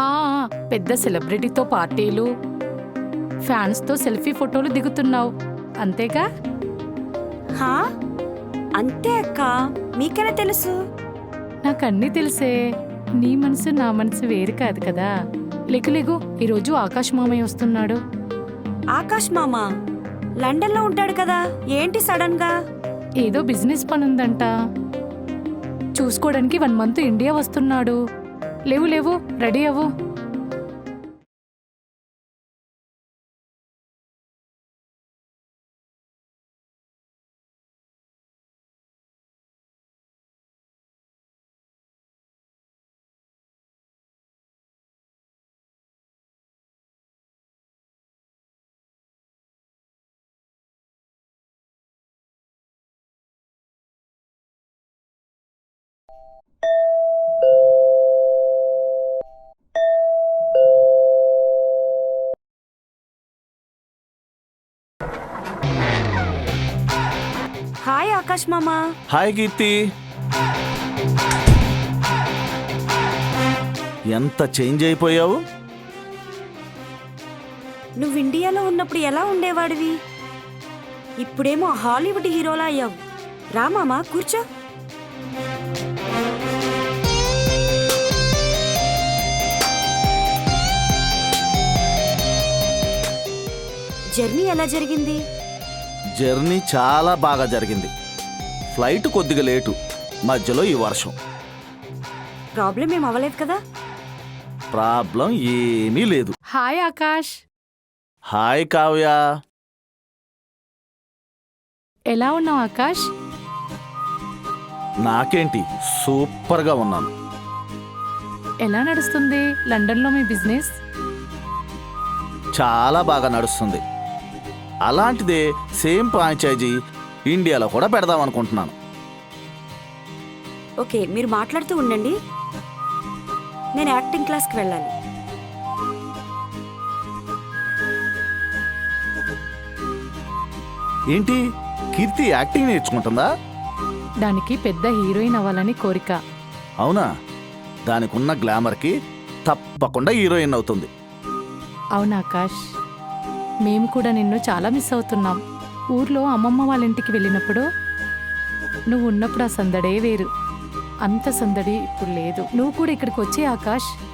ఆ పెద్ద సెలబ్రిటీతో పార్టీలు ఫ్యాన్స్తో సెల్ఫీ ఫోటోలు దిగుతున్నావు. అంతేగా? హా? అంతే అక్క. మీకెలా తెలుసు? నాకు అన్నీ తెలిసే. నీ మనసు నా మనసు వేరు కాదు కదా. లెగు లెగు ఈరోజు ఆకాశ్ మామయ్య వస్తున్నాడు. ఆకాష్ మామ? లండన్లో ఉంటాడు కదా. ఏంటి సడన్గా ఏదో బిజినెస్ పని ఉందంట చూసుకోవడానికి వన్ మంత్ ఇండియా వస్తున్నాడు. లేవు లేవు రెడీ అవ్వు. you ఆకాష్ మామ. హాయ్ కీర్తి. ఎంత చేంజ్ అయిపోయావు? నువ్వు ఇండియాలో ఉన్నప్పుడు ఎలా ఉండేవాడివి? ఇప్పుడేమో హాలీవుడ్ హీరోలా అయ్యావు. రా మామ కూర్చో. జర్నీ ఎలా జరిగింది? జర్నీ చాలా బాగా జరిగింది. ఫ్లైట్ కొద్దిగా లేటు. మధ్యలో ఈ వర్షం. ప్రాబ్లం ఏం అవ్వలేదు కదా? ప్రాబ్లం ఏమీ లేదు. హాయ్ ఆకాష్. హాయ్ కావ్య. ఎలా ఉన్నావు ఆకాష్? నాకేంటి సూపర్గా ఉన్నాను. ఎలా నడుస్తుంది లండన్లో మీ బిజినెస్? చాలా బాగా నడుస్తుంది. అలాంటిదే సేమ్ ఫ్రాంచైజీ ఇండియాలో కూడా పెడదాం అనుకుంటున్నాను. ఓకే మీరు మాట్లాడుతూ ఉండండి. నేను యాక్టింగ్ క్లాస్కి వెళ్ళాలి. ఏంటి? కీర్తి యాక్టింగ్ నేర్చుకుంటుందా? దానికి పెద్ద హీరోయిన్ అవ్వాలని కోరిక. అవునా? దానికున్న గ్లామర్కి తప్పకుండా హీరోయిన్ అవుతుంది. అవును ఆకాష్? మేము కూడా నిన్ను చాలా మిస్ అవుతున్నాం. ఊర్లో అమ్మమ్మ వాళ్ళ ఇంటికి వెళ్ళినప్పుడు నువ్వు ఉన్నప్పుడు ఆ సందడే వేరు. అంత సందడి ఇప్పుడు లేదు. నువ్వు కూడా ఇక్కడికి వచ్చే ఆకాష్.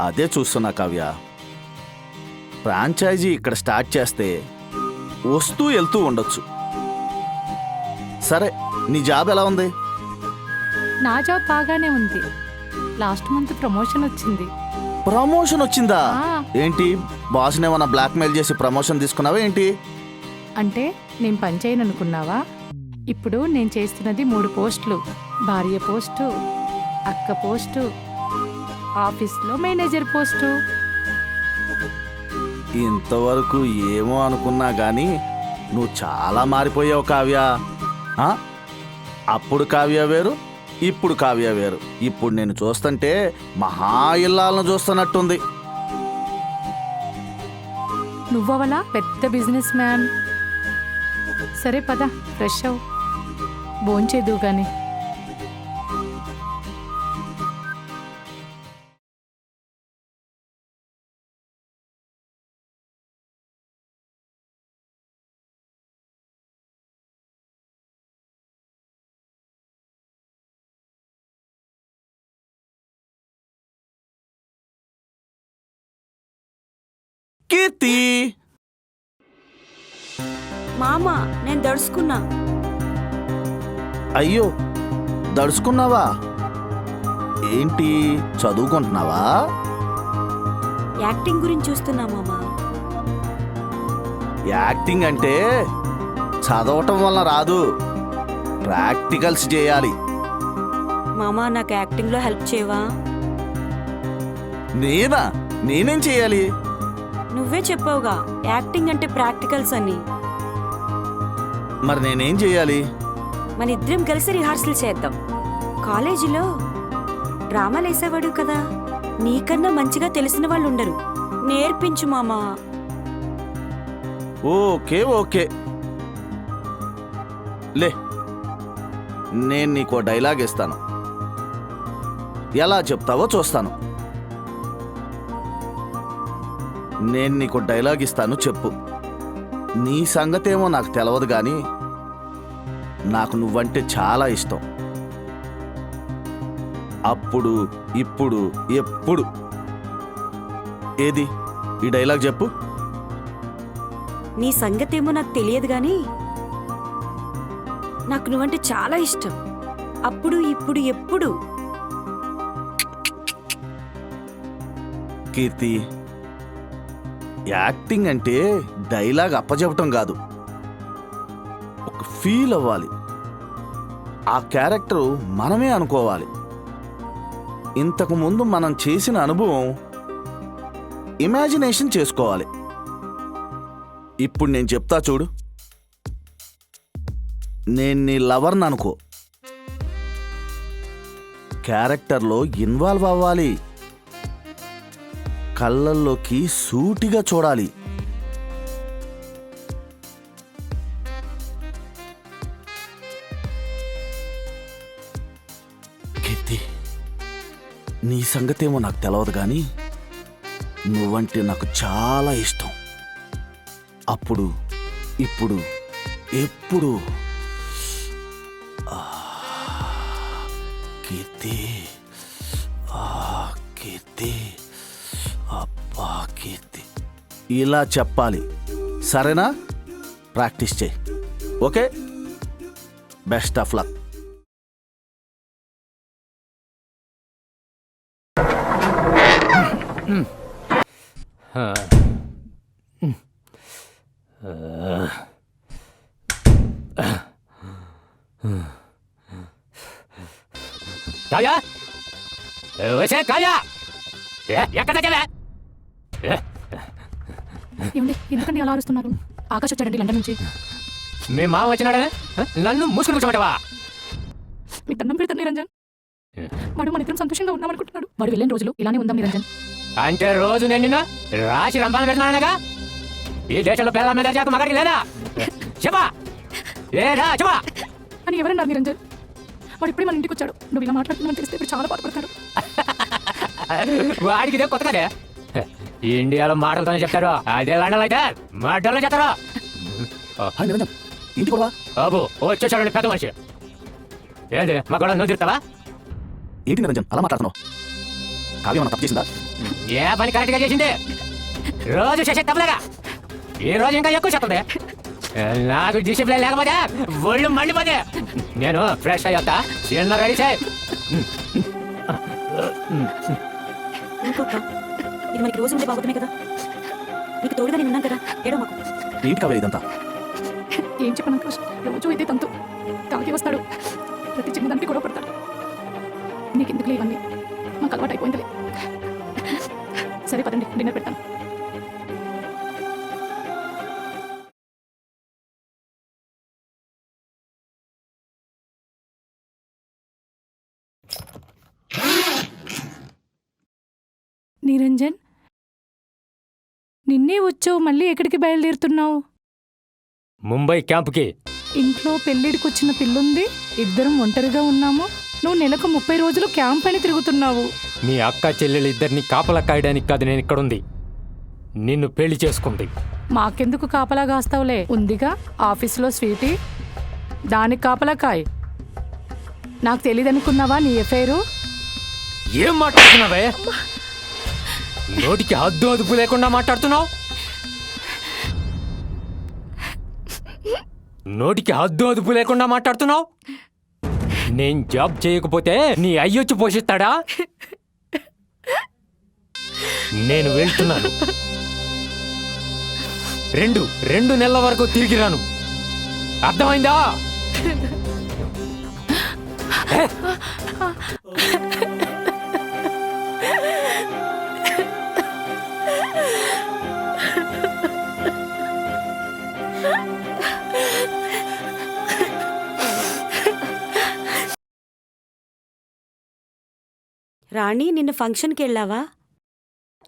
అదే చూస్తున్నా కావ్య. ఫ్రాంచైజీ ఇక్కడ స్టార్ట్ చేస్తే వస్తూ వెళ్తూ ఉండొచ్చు. సరే నీ జాబ్ ఎలా ఉంది? నా జాబ్ బాగానే ఉంది. లాస్ట్ మంత్ ప్రమోషన్ వచ్చింది. ప్రమోషన్ వచ్చిందా? ఏంటి? బాస్ని ఏమన్నా బ్లాక్మెయిల్ చేసి ప్రమోషన్ తీసుకున్నావా ఏంటి? అంటే నేను పని చేయను అనుకున్నావా ఇప్పుడు నేను చేస్తున్నది మూడు పోస్టులు. భార్య పోస్టు అక్క పోస్టు ఆఫీస్లో మేనేజర్ పోస్టు. ఇంతవరకు ఏమో అనుకున్నా గాని నువ్వు చాలా మారిపోయావు కావ్య? అప్పుడు కావ్య వేరు ఇప్పుడు కావ్య వేరు. ఇప్పుడు నేను చూస్తుంటే మహా ఇల్లాలను చూస్తున్నట్టుంది. నువ్వవలా పెద్ద బిజినెస్ మ్యాన్? సరే పద ఫ్రెష్ అవు భోంచేదువు కానీ కీర్తి మామ నేను దడుచుకున్నా. అయ్యో దడుచుకున్నావా? ఏంటి చదువుకుంటున్నావా? యాక్టింగ్ గురించి చూస్తున్నా మామ. యాక్టింగ్ అంటే చదవటం వల్ల రాదు. ప్రాక్టికల్స్ చేయాలి. మామ నాకు యాక్టింగ్లో హెల్ప్ చేయవా? నేనా? నేనేం చేయాలి? నువ్వే చెప్పావుగా యాక్టింగ్ అంటే ప్రాక్టికల్స్ అని. మరి నేనేం చేయాలి? మన ఇద్దరం కలిసి రిహార్సల్ చేద్దాం. కాలేజీలో డ్రామాలు వేసేవాడు కదా నీకన్నా మంచిగా తెలిసిన వాళ్ళు ఉండరు నేర్పించు మామా. Okay okay. లే నేను నీకో డైలాగ్ ఇస్తాను. ఎలా చెప్తావో చూస్తాను. నేను నీకు డైలాగ్ ఇస్తాను చెప్పు. నీ సంగతేమో నాకు తెలవదు కానీ నాకు నువ్వంటే చాలా ఇష్టం. అప్పుడు ఇప్పుడు ఎప్పుడు. ఏది? ఈ డైలాగ్ చెప్పు. నీ సంగతేమో నాకు తెలియదు గాని నాకు నువ్వంటే చాలా ఇష్టం. అప్పుడు ఇప్పుడు ఎప్పుడు. కీర్తి యాక్టింగ్ అంటే డైలాగ్ అప్పచెప్పటం కాదు. ఒక ఫీల్ అవ్వాలి. ఆ క్యారెక్టర్ మనమే అనుకోవాలి. ఇంతకుముందు మనం చేసిన అనుభవం ఇమాజినేషన్ చేసుకోవాలి. ఇప్పుడు నేను చెప్తా చూడు. నేను నీ లవర్ని అనుకో. క్యారెక్టర్లో ఇన్వాల్వ్ అవ్వాలి. కళ్ళల్లోకి సూటిగా చూడాలి. కీర్తి నీ సంగతేమో నాకు తెలవదు కానీ నువ్వంటే నాకు చాలా ఇష్టం. అప్పుడు ఇప్పుడు ఎప్పుడు? కీర్తి. ఇలా చెప్పాలి. సరేనా? ప్రాక్టీస్ చేయి. Okay? Best of luck. Kavya వచ్చే కావ్య ఏ, ఎక్కడ చదివా ఏమండి? ఎందుకండి అలా అరుస్తున్నారు? ఆకాశ్ వచ్చాడండి లండన్ నుంచి. మీ మామ వచ్చినాడే? నన్ను మూసుకుని కూర్చోమంటావా? మీకు దండం పెడతాను నిరంజన్ వాడు మన ఇద్దరం సంతోషంగా ఉన్నామనుకుంటున్నాడు వాడు వెళ్ళిన రోజులు ఇలానే ఉందాం నిరంజన్ అంటే రోజు నేను నిన్ను రాసి రంపాలు పెడుతున్నానగా ఈ దేశంలో పిల్లల మీద చేత మగడికి లేదా? చెప్పా. లేదా చెప్పా. అని ఎవరన్నారు నిరంజన్ వాడు ఇప్పుడే మన ఇంటికి వచ్చాడు. నువ్వు ఇలా మాట్లాడుతున్నావు తెలిస్తే ఇప్పుడు చాలా బాధపడతాడు. వాడికి ఇదే కొత్త కదే ఇండియాలో మాటలతోనే చెప్తారు. అదే లండన్ అయితే మాటల్లో చెప్తారు. ఇంటికి కూడా బాబు వచ్చేసాడు పెద్ద మనిషి. ఏంటి మా కూడా నువ్వు తిరుగుతావా ఏంటి నిరంజన్ అలా మాట్లాడుతున్నావు? కావ్య తప్పు చేసిందా? ఏ పని కరెక్ట్గా చేసింది? రోజు చేసే తప్పలేగా. ఈ రోజు ఇంకా ఎక్కువ చెప్తుంది నాకు డిసిప్లిన్ లేకపోతే ఒళ్ళు మండిపోతే. నేను ఫ్రెష్ అయ్యొత్తా చిన్న రెడీ చేయి. ఇది మనకి రోజు ఉండే బాగుతున్నాయి కదా. నీకు తోడుగా నేను ఉన్నాను కదా. ఏడో మాకు. ఏంటి కావ్య ఇదంతా? ఏం చెప్పను ఆకాష్ రోజు అయితే తంతు. తాగి వస్తాడు. ప్రతి చిన్నదానికి గొడవ పడతాడు. నీకెందుకు ఇవన్నీ? మాకు అలవాటు అయిపోయిందిలే. సరే పదండి. డిన్నర్ పెడతాను. నిరంజన్? నిన్నే వచ్చావు మళ్ళీ ఎక్కడికి బయలుదేరుతున్నావు? ముంబై క్యాంపుకి. ఇంట్లో పెళ్ళిడికి వచ్చిన పిల్లుంది ఇద్దరం ఒంటరిగా ఉన్నాము. నువ్వు నెలకు ముప్పై రోజులు క్యాంప్ అని తిరుగుతున్నావు. మీ అక్క చెల్లెలు ఇద్దరిని కాపలా కాయడానికి కాదు నేను ఇక్కడుంది. నిన్ను పెళ్ళి చేసుకుంది. మాకెందుకు కాపలా కాస్తావులే? ఉందిగా ఆఫీసులో స్వీటీ. దానికి కాపలా కాయ్. నాకు తెలియదనుకున్నావా నీ ఎఫైరు ఏం మాట్లాడుతున్నావే? నోటికి హద్దు అదుపు లేకుండా మాట్లాడుతున్నావు? నోటికి హద్దు అదుపు లేకుండా మాట్లాడుతున్నావు? నేను జాబ్ చేయకపోతే నీ అయ్యొచ్చి పోషిస్తాడా? నేను వెళ్తున్నాను. రెండు రెండు నెలల వరకు తిరిగి రాను. అర్థమైందా? రాణి నిన్న ఫంక్షన్కి వెళ్ళావా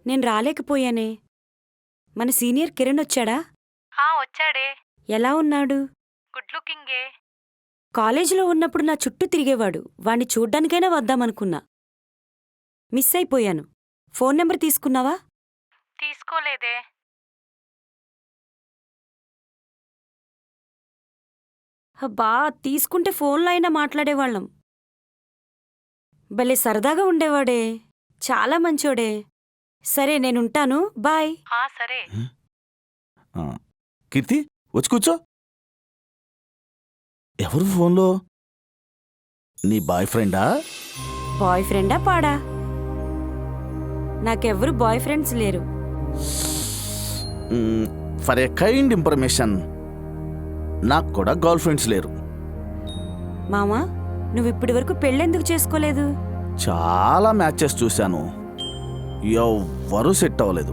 నేను రాలేకపోయానే. మన సీనియర్ కిరణ్ వచ్చాడా? ఆ వచ్చాడే. ఎలా ఉన్నాడు? గుడ్ లుకింగే. కాలేజీలో ఉన్నప్పుడు నా చుట్టూ తిరిగేవాడు. వాణ్ణి చూడ్డానికైనా వద్దామనుకున్నా. మిస్ అయిపోయాను. ఫోన్ నెంబర్ తీసుకున్నావా? తీసుకోలేదే. అబ్బా తీసుకుంటే ఫోన్లో అయినా మాట్లాడేవాళ్ళం. భలే సరదాగా ఉండేవాడే. చాలా మంచోడే. సరే నేనుంటాను. బాయ్. ఆ సరే. ఆ, కీర్తి వచ్చి కూర్చో. ఎవరు ఫోన్లో? నీ బాయ్ ఫ్రెండా? బాయ్ ఫ్రెండా పాడా? నాకెవ్వరు బాయ్ ఫ్రెండ్స్ లేరు. ఫర్ ఎ కైండ్ ఇన్ఫర్మేషన్ నాకు కూడా గర్ల్ ఫ్రెండ్స్ లేరు. మామా? నువ్వు ఇప్పటి వరకు పెళ్ళెందుకు చేసుకోలేదు? చాలా మ్యాచెస్ చూశాను. ఎవ్వరూ సెట్ అవ్వలేదు.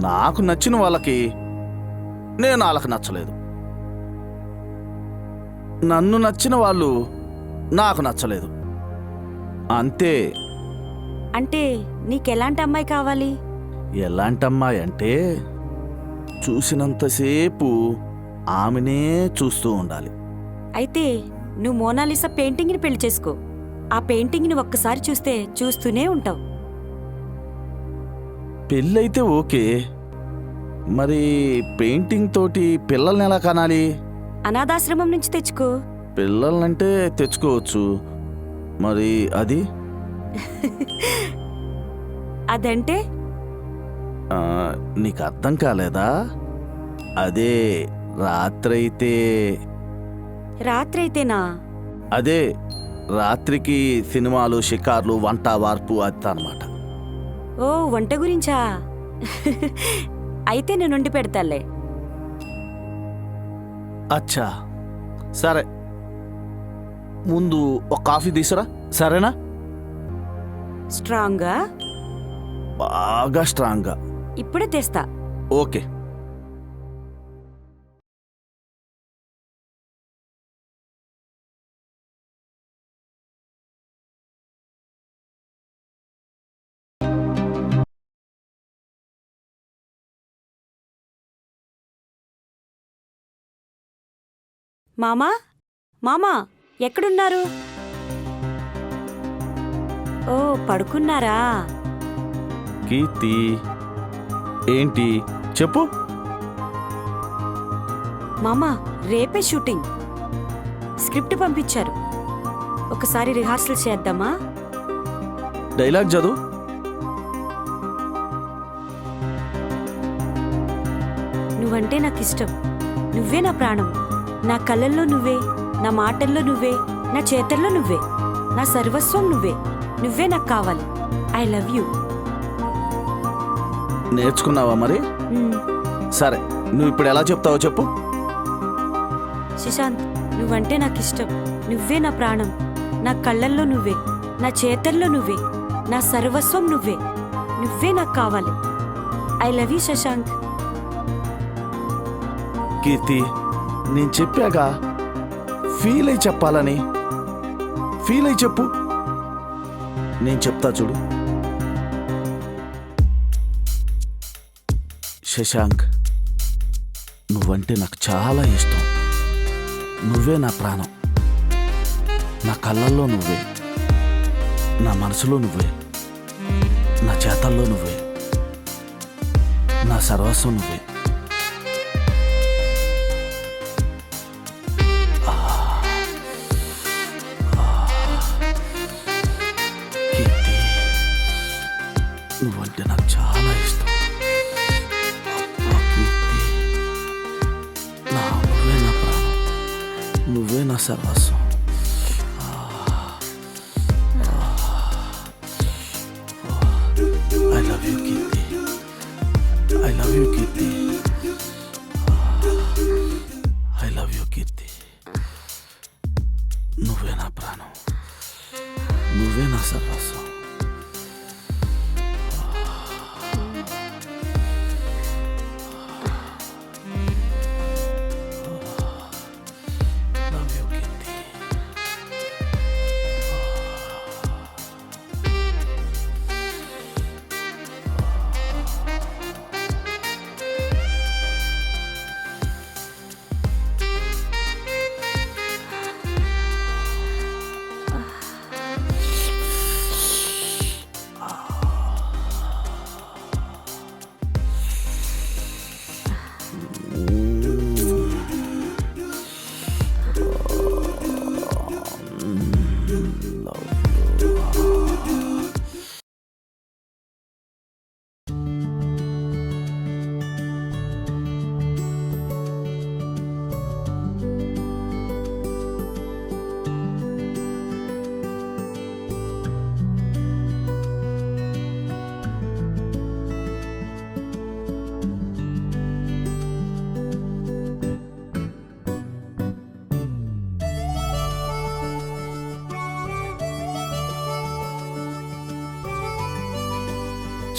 నాకు నచ్చిన వాళ్ళకి నేను వాళ్ళకి నచ్చలేదు. నన్ను నచ్చిన వాళ్ళు నాకు నచ్చలేదు. అంతే. అంటే నీకెలాంటి అమ్మాయి కావాలి? ఎలాంటి అమ్మాయి అంటే చూసినంతసేపు ఆమెనే చూస్తూ ఉండాలి. అయితే నువ్వు మోనాలిసా పెయింటింగ్ని పెళ్ళి చేసుకో. ఆ పెయింటింగ్ని ఒక్కసారి చూస్తే చూస్తూనే ఉంటావు. పెళ్ళైతే ఓకే. మరి పెయింటింగ్ తోటి పిల్లల్ని ఎలా కనాలి? అనాథాశ్రమం నుంచి తెచ్చుకో. పిల్లల్నంటే తెచ్చుకోవచ్చు. మరి అది? అదంటే? ఆ, నీకు అర్థం కాలేదా? అదే రాత్రైతే రాత్రైతేనా? అదే రాత్రికి సినిమాలు షికార్లు వంట వార్పు అనమాట ఓ వంట గురించా? అయితే నేను వండి పెడతాలే అచ్చా. సరే. ముందు ఒక కాఫీ తీసురా. సరేనా? స్ట్రాంగ్గా బాగా స్ట్రాంగ్గా ఇప్పుడే తెస్తా. ఓకే. మామా? మామా ఎక్కడున్నారు? ఓ పడుకున్నారా? కీర్తి ఏంటి? చెప్పు. మామా రేపే షూటింగ్. స్క్రిప్ట్ పంపించారు. ఒకసారి రిహార్సల్ చేద్దామా? డైలాగ్ చదువు. నువ్వంటే నాకు ఇష్టం నువ్వే నా ప్రాణం. నా కళ్ళల్లో నువ్వే నా మాటల్లో నువ్వే నా చేతల్లో నువ్వే నా సర్వస్వం నువ్వే నువ్వే నాకు కావాలి. ఐ లవ్ యూ నేర్చుకున్నావా మరి? సరే నువ్వు ఇప్పుడు ఎలా చెప్తావో చెప్పు. శశాంత్ నువ్వంటే నాకు ఇష్టం. నువ్వే నా ప్రాణం. నా కళ్ళల్లో నువ్వే నా చేతల్లో నువ్వే నా సర్వస్వం నువ్వే నువ్వే నాకు కావాలి. I love you Shashank Keerthi. నేను చెప్పాక ఫీల్ అయి చెప్పాలని. ఫీల్ అయి చెప్పు. నేను చెప్తా చూడు. శశాంక్ నువ్వంటే నాకు చాలా ఇష్టం. నువ్వే నా ప్రాణం. నా కళ్ళల్లో నువ్వే. నా మనసులో నువ్వే. నా చేతల్లో నువ్వే. నా సర్వస్వం నువ్వే.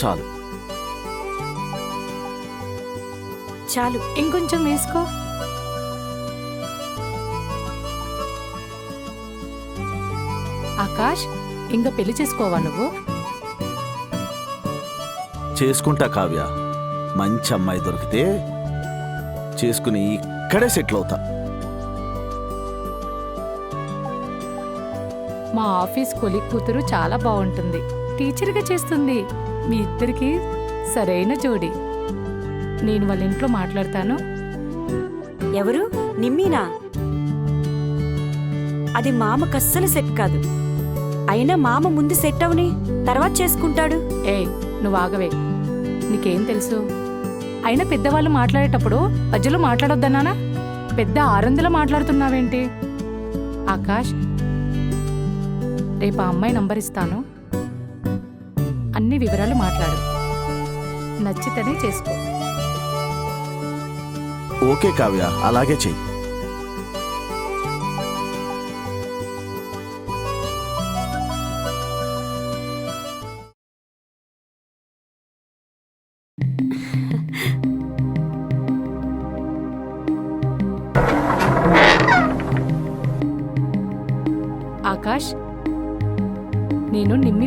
చాలు. చాలు. ఇంకొంచెం వేసుకో. ఆకాష్ ఇంకా పెళ్ళి చేసుకోవా నువ్వు? చేసుకుంటా కావ్య. మంచి అమ్మాయి దొరికితే చేసుకుని ఇక్కడే సెటిల్ అవుతా. మా ఆఫీస్ కొలిక్ కూతురు చాలా బాగుంటుంది. టీచర్గా చేస్తుంది. మీ ఇద్దరికి సరైన జోడి. నేను వాళ్ళ ఇంట్లో మాట్లాడతాను. ఎవరు? నిమ్మీనా? అది మామకు అస్సలు సెట్ కాదు. అయినా మామ ముందు సెట్ అవని తర్వాత చేసుకుంటాడు. ఏయ్ నువ్వు ఆగవే. నీకేం తెలుసు? అయినా పెద్దవాళ్ళు మాట్లాడేటప్పుడు మధ్యలో మాట్లాడొద్దన్నానా పెద్ద ఆరందులో మాట్లాడుతున్నావేంటి? ఆకాష్ రేపు ఆ అమ్మాయి నంబర్ ఇస్తాను. అన్ని వివరాలు మాట్లాడు. నచ్చితేనే చేసుకో. ఓకే కావ్య అలాగే చెయ్యి.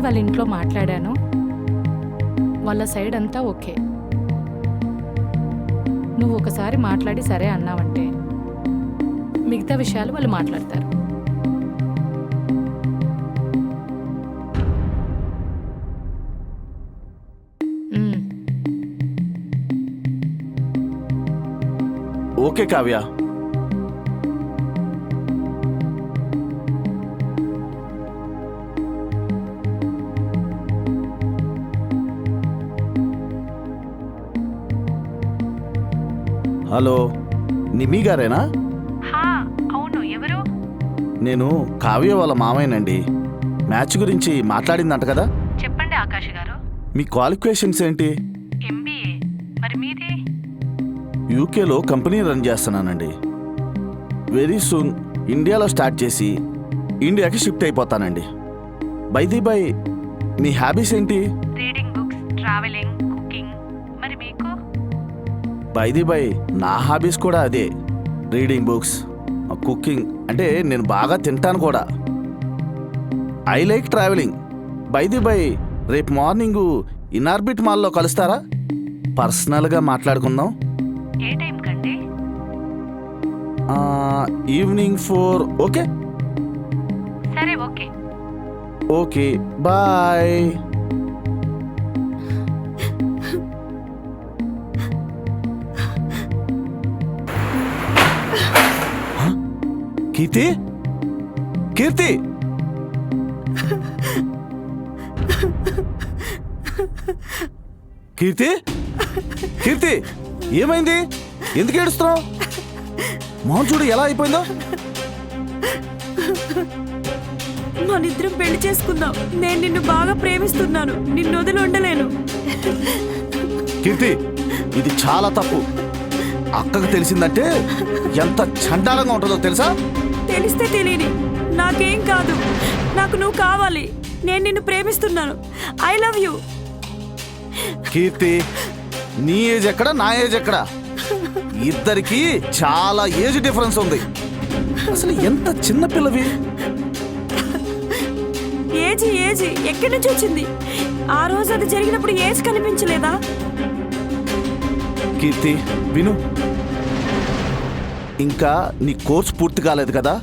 వాళ్ళ ఇంట్లో మాట్లాడాను. వాళ్ళ సైడ్ అంతా ఓకే. నువ్వు ఒకసారి మాట్లాడి సరే అన్నావంటే మిగతా విషయాలు వాళ్ళు మాట్లాడతారు. ఓకే కావ్య. హలో నిమి గారేనా? అవును ఎవరు? నేను కావ్య వాళ్ళ మామయ్యనండి. మ్యాచ్ గురించి మాట్లాడిందంట కదా? చెప్పండి ఆకాష్ గారు. మీ క్వాలిఫికేషన్స్ ఏంటి? ఎంబీఏ. మరి మీది? యూకేలో కంపెనీ రన్ చేస్తున్నానండి. వెరీ సూన్ ఇండియాలో స్టార్ట్ చేసి ఇండియాకి షిఫ్ట్ అయిపోతానండి. బైది బై మీ హ్యాబీస్ ఏంటి? Reading books travelling by the by నా హాబీస్ కూడా అదే. రీడింగ్ బుక్స్ కుకింగ్ అంటే నేను బాగా తింటాను కూడా. I like travelling. By the by రేపు మార్నింగ్ ఇన్ఆర్బిట్ మాల్లో కలుస్తారా? పర్సనల్గా మాట్లాడుకుందాం. ఏ ఈవినింగ్ ఫోర్ ఓకే? సరే okay. Okay bye. Keerthi? Keerthi? Keerthi? Keerthi ఏమైంది? ఎందుకు ఏడుస్తున్నావు? మోహన్ చూడు ఎలా అయిపోయిందో? మనిద్దరం పెళ్ళి చేసుకుందాం. నేను నిన్ను బాగా ప్రేమిస్తున్నాను. నిన్ను వదిలి ఉండలేను కీర్తి ఇది చాలా తప్పు. అక్కకు తెలిసిందంటే ఎంత చండాలంగా ఉంటుందో తెలుసా? తెలిస్తే తెలియని. నాకేం కాదు. నాకు నువ్వు కావాలి. నేను నిన్ను ప్రేమిస్తున్నాను. I love you. కీర్తి నీ ఏజ్ ఎక్కడ నా ఏజ్ ఎక్కడ? ఇద్దరికి చాలా ఏజ్ డిఫరెన్స్ ఉంది. అసలు ఎంత చిన్న పిల్లవి? ఏజీ ఏజీ. ఎక్కడి నుంచి వచ్చింది? ఆ రోజు అది జరిగినప్పుడు ఏజ్ కనిపించలేదా? కీర్తి విను. ఇంకా నీ కోర్స్ పూర్తి కాలేదు కదా?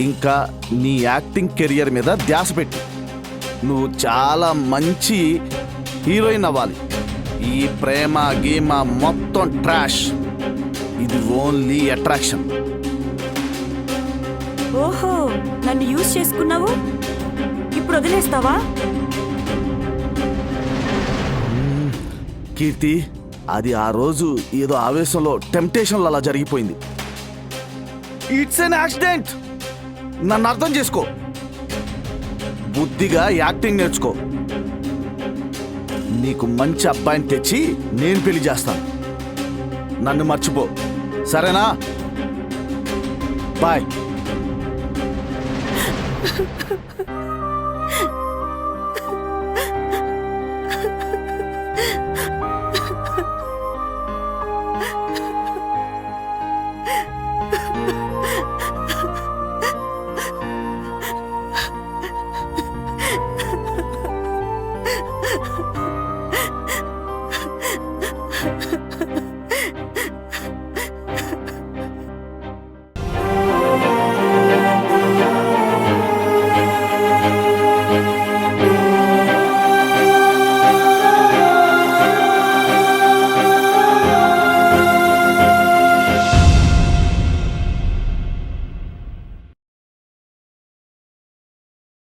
ఇంకా నీ యాక్టింగ్ కెరియర్ మీద ధ్యాస పెట్టు. నువ్వు చాలా మంచి హీరోయిన్ అవ్వాలి. ఈ ప్రేమ గీమ మొత్తం ట్రాష్. ఇది ఓన్లీ అట్రాక్షన్. ఓహో నన్ను యూజ్ చేసుకున్నావు? ఇప్పుడు వదిలేస్తావా? కీర్తి అది ఆ రోజు ఏదో ఆవేశంలో టెంప్టేషన్లో అలా జరిగిపోయింది. ఇట్స్ ఎన్ యాక్సిడెంట్ నన్ను అర్థం చేసుకో. బుద్ధిగా యాక్టింగ్ నేర్చుకో. నీకు మంచి అబ్బాయిని తెచ్చి నేను పెళ్ళి చేస్తాను. నన్ను మర్చిపో. సరేనా? బాయ్.